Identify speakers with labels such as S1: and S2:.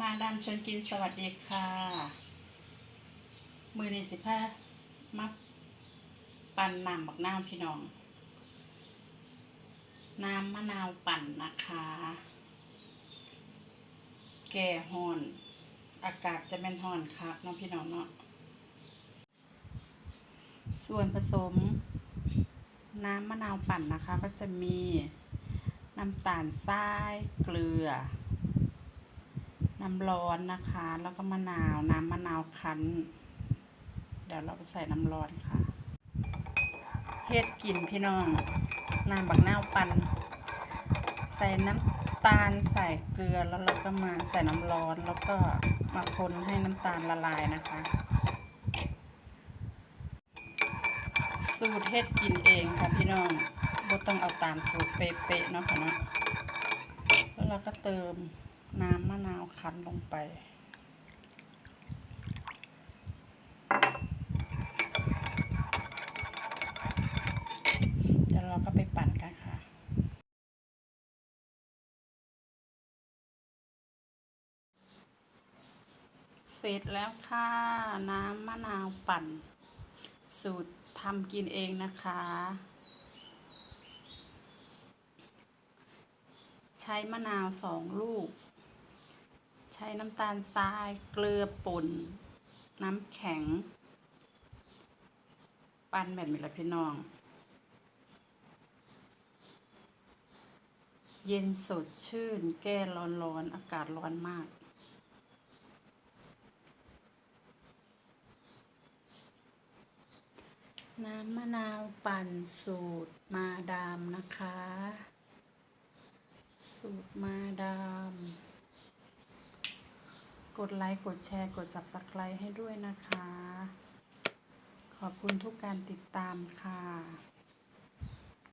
S1: มาดามชวนกินสวัสดีค่ะ มือในี้สิพามาปั่นน้ำบักน้ำพี่น้อง น้ำมะนาวปั่นนะคะ แก่ฮอน อากาศจะเป็นฮอนคักเนาะพี่น้องเนาะ ส่วนผสม น้ำมะนาวปั่นนะคะ ก็จะมีน้ำตาลทรายเกลือ น้ำร้อนนะคะ แล้วก็มะนาวน้ำมะนาวคั้น เดี๋ยวเราไปใส่น้ำร้อนค่ะเฮ็ดกินพี่น้องน้ำบักนาวปั่นใส่น้ำตาลใส่เกลือแล้วเราก็มาใส่น้ำร้อนแล้วก็มาคนให้น้ำตาลละลายนะคะ สูตรเฮ็ดกินเองค่ะพี่น้องบ่ต้องเอาตามสูตรเป๊ะๆเนาะค่ะเนาะแล้วเราก็เติม น้ำมะนาวคั้นลงไปเดี๋ยวเราก็ไปปั่นกันค่ะ เสร็จแล้วค่ะ น้ำมะนาวปั่น สูตรทำกินเองนะคะ ใช้มะนาวสองลูก ใช้น้ำตาลทราย เกลือป่น น้ำแข็ง ปั้นแบบนี้ละพี่น้อง เย็นสดชื่น แก้ร้อนๆอากาศร้อนมาก น้ำมะนาวปั่นสูตรมาดามนะคะ สูตรมาดาม กดไลค์ กดแชร์ กด Subscribe ให้ด้วยนะคะ ขอบคุณทุกการติดตามค่ะ